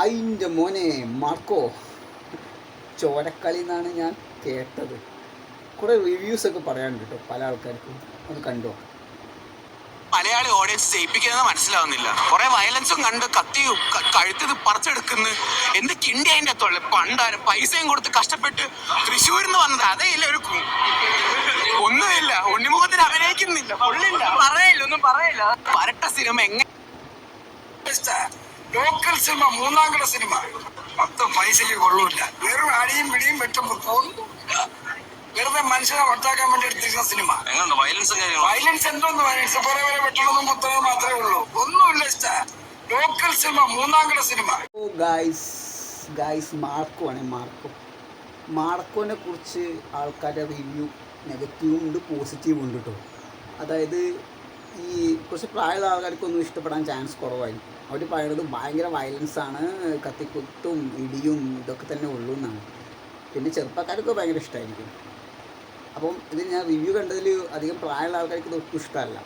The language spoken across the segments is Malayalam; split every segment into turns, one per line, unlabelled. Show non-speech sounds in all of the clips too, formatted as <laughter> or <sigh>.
അതിന്റെ മോനെ മാർക്കോ. ചോരക്കളി എന്നാണ് ഞാൻ കേട്ടത്. കുറേ റിവ്യൂസ് ഒക്കെ പറയാനുണ്ട് കേട്ടോ പല ആൾക്കാർക്കും. ഒന്ന് കണ്ടോ?
മലയാളി ഓഡിയൻസ് ജയിപ്പിക്കുന്നത് മനസ്സിലാവുന്നില്ല. കുറെ വയലൻസും കണ്ട് കത്തിയും കഴുത്തത് പറിച്ചെടുക്കുന്ന. എന്ത് കിണ്ടി അതിന്റെ തൊള്ള പണ്ടാരും പൈസയും കൊടുത്ത് കഷ്ടപ്പെട്ട് തൃശ്ശൂരിൽ നിന്ന് വന്നത് അതേ ഇല്ല ഒരു ഒന്നുമില്ല. ഉണ്ണിമുഖത്തിന് അഭിനയിക്കുന്നില്ല. പറയില്ല ഒന്നും പറയില്ല. പരട്ട സിനിമ എങ്ങനെ
ലോക്കൽ സിനിമ മൂന്നാം കട സിനിമ. പത്ത് പൈസയ്ക്ക് കൊള്ളൂല്ല. വെറും അടിയും പിടിയും വെട്ടും ഒന്നുമില്ല വെറുതെ മനുഷ്യനെ വട്ടാക്കാൻ വേണ്ടി എടുത്തിരിക്കുന്ന സിനിമ.
വയലൻസ്
വയലൻസും എന്തോന്ന് വയലൻസ് കുറെ വരെ വെട്ടണതും കുത്തണതും മാത്രമേ ഉള്ളൂ. ഒന്നുമില്ല ഇഷ്ട. ലോക്കൽ സിനിമ മൂന്നാം കട cinema.
Oh guys guys Marco ആണ് മാർക്കോ. മാർക്കോനെ കുറിച്ച് ആൾക്കാരുടെ റിവ്യൂ നെഗറ്റീവും ഉണ്ട് പോസിറ്റീവും ഉണ്ട് കേട്ടോ അതായത് ഈ കുറച്ച് പ്രായമുള്ള ആൾക്കാർക്കൊന്നും ഇഷ്ടപ്പെടാൻ ചാൻസ് കുറവായിരിക്കും. അവർ പറയുന്നത് ഭയങ്കര വയലൻസ് ആണ് കത്തിക്കുത്തും ഇടിയും ഇതൊക്കെ തന്നെ ഉള്ളൂ എന്നാണ്. പിന്നെ ചെറുപ്പക്കാർക്ക് ഭയങ്കര ഇഷ്ടമായിരിക്കും അപ്പം ഇത് ഞാൻ റിവ്യൂ കണ്ടതിൽ അധികം പ്രായമുള്ള ആൾക്കാർക്ക് ഇത് ഒട്ടും ഇഷ്ടമല്ല.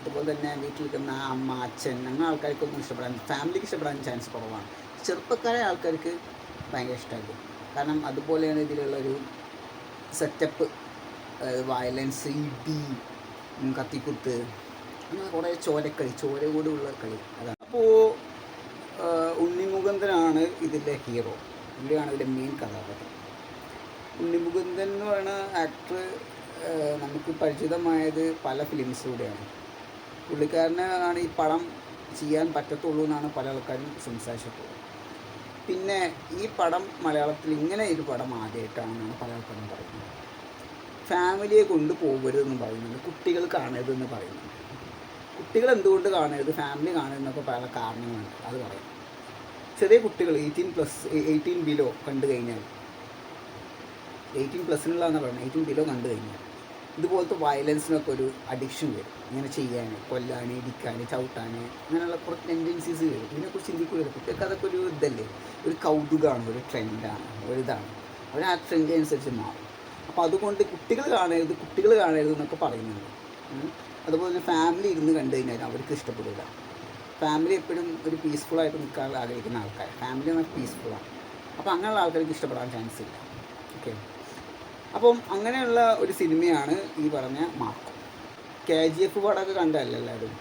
അതുപോലെ തന്നെ വീട്ടിൽ നിൽക്കുന്ന അമ്മ അച്ഛൻ അങ്ങനെ ആൾക്കാർക്കൊന്നും ഇഷ്ടപ്പെടാൻ ഫാമിലിക്ക് ഇഷ്ടപ്പെടാൻ ചാൻസ് കുറവാണ്. ചെറുപ്പക്കാരെ ആൾക്കാർക്ക് ഭയങ്കര ഇഷ്ടമായിരിക്കും കാരണം അതുപോലെയാണ് ഇതിലുള്ളൊരു സെറ്റപ്പ് വയലൻസ് ഇടി കത്തിക്കുത്ത് അങ്ങനെ കുറേ ചോരക്കളി ചോര കൂടെ ഉള്ള കളി അതാണ്. അപ്പോൾ ഉണ്ണിമുകുന്ദനാണ് ഇതിന്റെ ഹീറോ പുള്ളിയാണ് ഇതിന്റെ മെയിൻ കഥാപാത്രം. ഉണ്ണിമുകുന്ദൻ എന്ന് പറയുന്ന ആക്ടർ നമുക്ക് പരിചിതമായത് പല ഫിലിംസിലൂടെയാണ് പുള്ളിക്കാരന് ആണ് ഈ പടം ചെയ്യാൻ പറ്റത്തുള്ളൂ എന്നാണ് പല ആൾക്കാരും സംസാരിച്ചിട്ടുള്ളത് പിന്നെ ഈ പടം മലയാളത്തിൽ ഇങ്ങനെ ഒരു പടം ആദ്യമായിട്ടാണെന്നാണ് പല ആൾക്കാരും പറയുന്നത്. ഫാമിലിയെ കൊണ്ട് പോകരുതെന്ന് പറയുന്നുണ്ട് കുട്ടികൾ കാണരുതെന്ന് പറയുന്നുണ്ട്. കുട്ടികൾ എന്തുകൊണ്ട് കാണരുത് ഫാമിലി കാണരുതെന്നൊക്കെ പല കാരണങ്ങളുണ്ട് അത് പറയാം. ചെറിയ കുട്ടികൾ എയ്റ്റീൻ പ്ലസ് എയ്റ്റീൻ ബിലോ കണ്ടു കഴിഞ്ഞാൽ. എയ്റ്റീൻ പ്ലസിനുള്ളതെന്ന് പറയുന്നത്. എയ്റ്റീൻ ബിലോ കണ്ടു കഴിഞ്ഞാൽ. ഇതുപോലത്തെ വയലൻസിനൊക്കെ ഒരു അഡിക്ഷൻ വരും. ഇങ്ങനെ ചെയ്യാൻ കൊല്ലാൻ ഇടിക്കാൻ ചവിട്ടാൻ അങ്ങനെയുള്ള കുറച്ച് ടെൻഡൻസീസ് വരും. ഇതിനെക്കുറിച്ച് ചിന്തിക്കില്ല കുട്ടികൾക്ക് അതൊക്കെ ഒരു ഇതല്ലേ? ഒരു കൗതുകമാണ് ഒരു ട്രെൻഡാണ് ഒരു ഇതാണ്. അവർ ആ ട്രെൻഡ് അനുസരിച്ച് മാറും. അപ്പോൾ അതുകൊണ്ട് കുട്ടികൾ കാണരുത് കുട്ടികൾ കാണരുത് എന്നൊക്കെ പറയുന്നുണ്ട്. അതുപോലെ തന്നെ ഫാമിലി ഇരുന്ന് കണ്ടു കഴിഞ്ഞാൽ അവർക്ക് ഇഷ്ടപ്പെടില്ല ഫാമിലി എപ്പോഴും ഒരു പീസ്ഫുള്ളായിട്ട് നിൽക്കാൻ ആഗ്രഹിക്കുന്ന ആൾക്കാർ ഫാമിലി എന്നാൽ പീസ്ഫുള്ളാണ് അപ്പോൾ അങ്ങനെയുള്ള ആൾക്കാർക്ക് ഇഷ്ടപ്പെടാൻ ചാൻസ് ഇല്ല. ഓക്കെ അപ്പം അങ്ങനെയുള്ള ഒരു സിനിമയാണ് ഈ പറഞ്ഞ മാർക്ക്. കെ ജി എഫ് പാടൊക്കെ കണ്ടതല്ല എല്ലാവരും?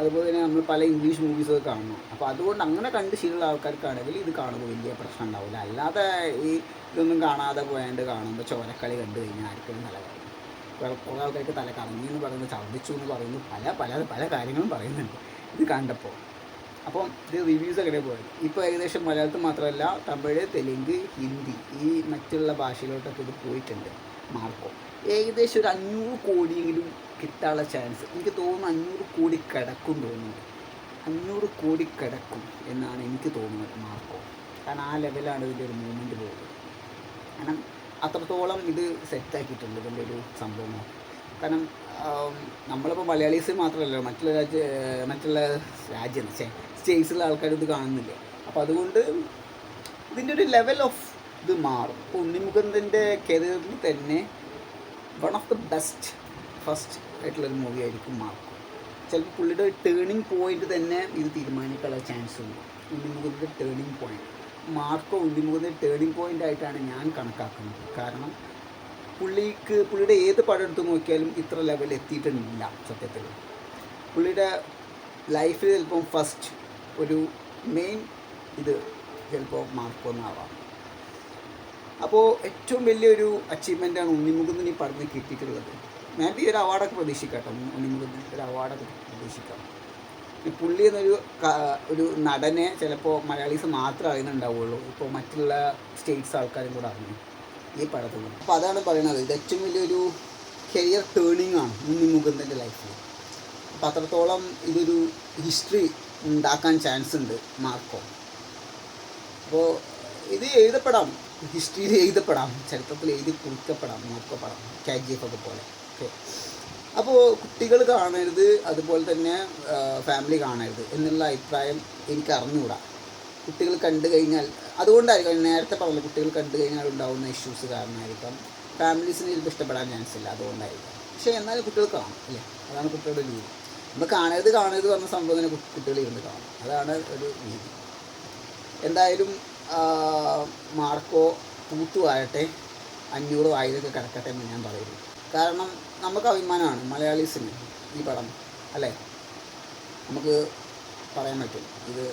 അതുപോലെ തന്നെ നമ്മൾ പല ഇംഗ്ലീഷ് മൂവീസൊക്കെ കാണുന്നു. അപ്പോൾ അതുകൊണ്ട് അങ്ങനെ കണ്ട് ശീലമുള്ള ആൾക്കാർക്കാണെങ്കിൽ ഇത് കാണുമ്പോൾ വലിയ പ്രശ്നം ഉണ്ടാവില്ല. അല്ലാതെ ഈ ഇതൊന്നും കാണാതെ പോയാണ്ട് കാണുമ്പോൾ ചോരക്കളി കണ്ടു കഴിഞ്ഞാൽ ആർക്കും നല്ല കറങ്ങും കുറെ ആൾക്കാർക്ക് തല കറങ്ങി എന്ന് പറയുന്നു ഛർദ്ദിച്ചു എന്ന് പറയുന്നു പല പല പല കാര്യങ്ങളും പറയുന്നുണ്ട്. ഇത് കണ്ടപ്പോൾ അപ്പം ഇത് റിവ്യൂസ് അങ്ങനെ പോയത്. ഇപ്പോൾ ഏകദേശം മലയാളത്തിൽ മാത്രമല്ല തമിഴ് തെലുങ്ക് ഹിന്ദി ഈ മറ്റുള്ള ഭാഷയിലോട്ടൊക്കെ ഇത് പോയിട്ടുണ്ട്. മാർക്കോ. ഏകദേശം ഒരു അഞ്ഞൂറ് കോടിയെങ്കിലും കിട്ടാനുള്ള ചാൻസ് എനിക്ക് തോന്നുന്നു അഞ്ഞൂറ് കോടി കിടക്കും തോന്നുന്നു. അഞ്ഞൂറ് കോടി കിടക്കും എന്നാണ് എനിക്ക് തോന്നുന്നത് മാർക്കോ. കാരണം ആ ലെവലാണ് ഇതിന്റെ ഒരു മൂവ്മെന്റ് പോകുന്നത് കാരണം അത്രത്തോളം ഇത് സെറ്റാക്കിയിട്ടുണ്ട് ഇതിന്റെ ഒരു സംഭവം. കാരണം നമ്മളിപ്പോൾ മലയാളീസ് മാത്രമല്ല മറ്റുള്ള രാജ്യ മറ്റുള്ള രാജ്യം സ്റ്റേറ്റ്സിലുള്ള ആൾക്കാർ ഇത് കാണുന്നില്ല. അപ്പോൾ അതുകൊണ്ട് ഇതിന്റെ ഒരു ലെവൽ ഓഫ് ഇത് മാറും. ഇപ്പോൾ ഉണ്ണിമുകുന്ദന്റെ കരിയറിൽ തന്നെ one of the best first ആയിട്ടുള്ളൊരു മൂവി ആയിരിക്കും മാർക്ക്. ചിലപ്പോൾ പുള്ളിയുടെ ടേണിങ് പോയിന്റ് തന്നെ ഇത് തീരുമാനിക്കാനുള്ള ചാൻസ് ഉണ്ട്. ഉണ്ണിമുഖത്തിന്റെ ടേണിങ് പോയിന്റ് മാർക്കോ ഉണ്ണിമുഖത്തിന്റെ ടേണിംഗ് പോയിന്റ് ആയിട്ടാണ് ഞാൻ കണക്കാക്കുന്നത്. കാരണം പുള്ളിക്ക് പുള്ളിയുടെ ഏത് പടം എടുത്ത് നോക്കിയാലും ഇത്ര ലെവലിൽ എത്തിയിട്ടില്ല സത്യത്തിൽ. പുള്ളിയുടെ ലൈഫിൽ ചിലപ്പം ഫസ്റ്റ് ഒരു മെയിൻ ഇത് ചിലപ്പോൾ മാർക്കോ എന്നാവാം. അപ്പോൾ ഏറ്റവും വലിയൊരു അച്ചീവ്മെന്റാണ് ഉണ്ണിമുകുന്ദന് ഈ പടത്തിന് കിട്ടിയിട്ടുള്ളത്. മേ ബി ഒരു അവാർഡൊക്കെ പ്രതീക്ഷിക്കാം കേട്ടോ. ഉണ്ണിമുകുന്ദൻ ഒരു അവാർഡൊക്കെ പ്രതീക്ഷിക്കാം. ഈ പുള്ളി എന്നൊരു ഒരു നടനെ ചിലപ്പോൾ മലയാളീസ് മാത്രമേ അറിയുന്നുണ്ടാവുള്ളൂ. ഇപ്പോൾ മറ്റുള്ള സ്റ്റേറ്റ്സ് ആൾക്കാരും കൂടെ അറിഞ്ഞു ഈ പടത്തിൽ നിന്ന് അപ്പോൾ അതാണ് പറയുന്നത് ഇത് ഏറ്റവും വലിയൊരു കരിയർ ടേണിംഗ് ആണ് ഉണ്ണിമുകുന്ദന്റെ ലൈഫിൽ അപ്പോൾ അത്രത്തോളം ഇതൊരു ഹിസ്റ്ററി ഉണ്ടാക്കാൻ ചാൻസ് ഉണ്ട് മാർക്കോ. അപ്പോൾ ഇത് എഴുതപ്പെടാം. ഹിസ്റ്ററിയിൽ എഴുതപ്പെടാം. ചരിത്രത്തിൽ എഴുതി കുറിക്കപ്പെടാം മാർക്കോ കെ ജി എഫ് ഒക്കെ പോലെ. ഓക്കെ അപ്പോൾ കുട്ടികൾ കാണരുത് അതുപോലെ തന്നെ ഫാമിലി കാണരുത് എന്നുള്ള അഭിപ്രായം എനിക്ക് അറിഞ്ഞുകൂടാ. കുട്ടികൾ കണ്ടു കഴിഞ്ഞാൽ അതുകൊണ്ടായിരിക്കും നേരത്തെ പറഞ്ഞ കുട്ടികൾ കണ്ടു കഴിഞ്ഞാൽ ഉണ്ടാകുന്ന ഇഷ്യൂസ് കാരണമായിരിക്കാം. ഫാമിലീസിന് ചിലപ്പോൾ ഇഷ്ടപ്പെടാൻ ചാൻസ് ഇല്ല അതുകൊണ്ടായിരിക്കാം. പക്ഷേ എന്നാലും കുട്ടികൾ കാണും അല്ലേ? അതാണ് കുട്ടികളുടെ രീതി. നമ്മൾ കാണരുത് കാണരുത് പറഞ്ഞ സംഭവം തന്നെ കുട്ടികൾ ഇരുന്ന് കാണും. അതാണ് ഒരു രീതി. എന്തായാലും മാർക്കോ മാർക്കോ തൂത്തുവാഴട്ടെ അഞ്ഞൂറ് വായിലൊക്കെ കിടക്കട്ടെ എന്ന് ഞാൻ പറയുന്നു. കാരണം നമുക്ക് അഭിമാനമാണ് മലയാളീസിന് ഈ പടം അല്ലേ? നമുക്ക് പറയാൻ പറ്റും ഇത്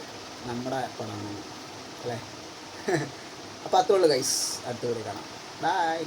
നമ്മുടെ പടമാണ് അല്ലേ? <laughs> അപ്പോൾ അത്രേ ഉള്ളൂ ഗൈസ് അടുത്ത വീഡിയോ കാണാം. ബൈ